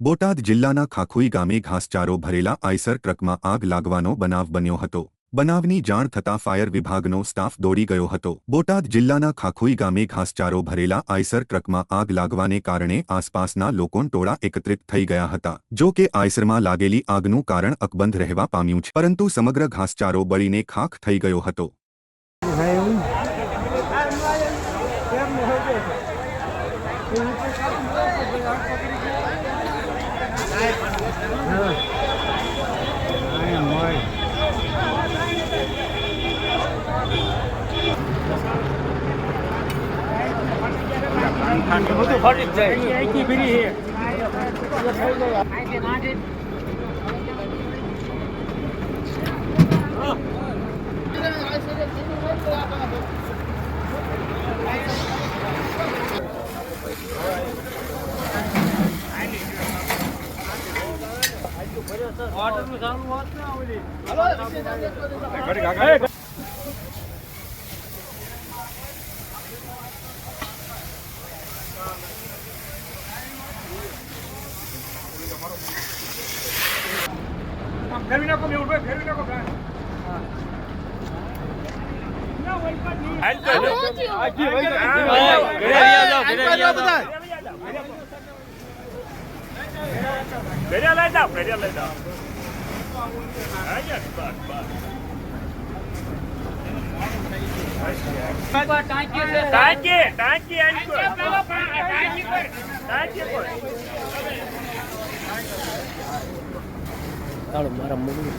બોટાદ જિલ્લાના ખાખુઈ ગામે ઘાસચારો ભરેલા આઈસર ટ્રકમાં આગ લાગવાનો બનાવ બન્યો હતો. બનાવની જાણ થતાં ફાયર વિભાગનો સ્ટાફ દોડી ગયો હતો. બોટાદ જિલ્લાના ખાખુઈ ગામે ઘાસચારો ભરેલા આઈસર ટ્રકમાં આગ લાગવાને કારણે આસપાસના લોકોન ટોળા એકત્રિત થઈ ગયા હતા. જો કે આઈસરમાં લાગેલી આગનું કારણ અકબંધ રહેવા પામ્યું છે. પરંતુ સમગ્ર ઘાસચારો બળીને ખાખ થઈ ગયો હતો. બધું. ફરી જાય અહીંથી ફરી છે ફેરવી નાખો મેં ફેરવી નાખો ફેર્યા લઈ જાઓ ફેર્યા લઈ જાઓ. ટાંકી ટાંકી આવી ગયો ટાંકી પર. મારા મમ્મી.